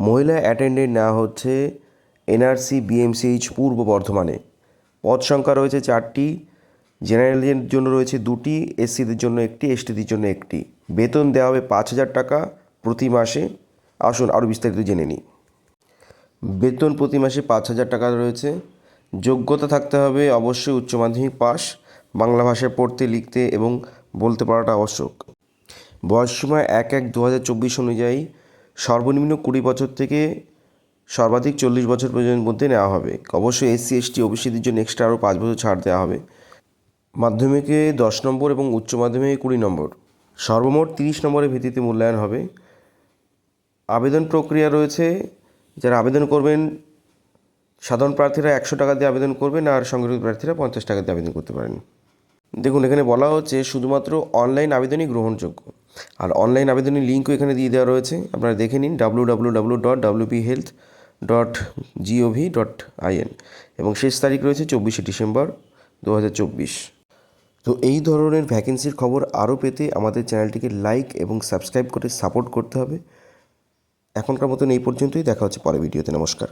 মহিলা অ্যাটেন্ডেন্ট নেওয়া হচ্ছে এনআরসি, বিএমসিএইচ পূর্ব বর্ধমানে। পদ সংখ্যা রয়েছে চারটি জেনারেলের জন্য রয়েছে দুটি, এসসিদের জন্য একটি, এসটিদের জন্য একটি। বেতন দেওয়া হবে পাঁচ হাজার টাকা প্রতি মাসে। আসুন আরও বিস্তারিত জেনে নিই। বেতন প্রতি মাসে পাঁচ হাজার টাকা রয়েছে। যোগ্যতা থাকতে হবে অবশ্যই উচ্চ মাধ্যমিক পাস, বাংলা ভাষায় পড়তে, লিখতে এবং বলতে পারাটা আবশ্যক। বয়সসীমা এক এক দু হাজার চব্বিশ অনুযায়ী সর্বনিম্ন কুড়ি বছর থেকে সর্বাধিক চল্লিশ বছর পর্যন্ত মধ্যে নেওয়া হবে। অবশ্যই এসসি, এসটি, ওবিসিদের জন্য এক্সট্রা আরও পাঁচ বছর ছাড় দেওয়া হবে। মাধ্যমিকে দশ নম্বর এবং উচ্চ মাধ্যমিকে কুড়ি নম্বর। সর্বমোট তিরিশ নম্বরের ভিত্তিতে মূল্যায়ন হবে। আবেদন প্রক্রিয়া রয়েছে, যারা আবেদন করবেন, সাধারণ প্রার্থীরা একশো টাকা দিয়ে আবেদন করবেন আর সংগঠিত প্রার্থীরা পঞ্চাশ টাকা দিয়ে আবেদন করতে পারেন। দেখুন, এখানে বলা হচ্ছে শুধুমাত্র অনলাইন আবেদনই গ্রহণযোগ্য। আর অনলাইন আবেদনের লিঙ্কও এখানে দিয়ে দেওয়া রয়েছে। আপনারা দেখে নিন W W W dot W P health dot G O V dot I N এবং শেষ তারিখ রয়েছে চব্বিশে ডিসেম্বর দু হাজার চব্বিশ। তো এই ধরনের ভ্যাকেন্সির খবর আরও পেতে আমাদের চ্যানেলটিকে লাইক এবং সাবস্ক্রাইব করে সাপোর্ট করতে হবে। এখনকার মতন এই পর্যন্তই। দেখা হচ্ছে পরে ভিডিওতে। নমস্কার।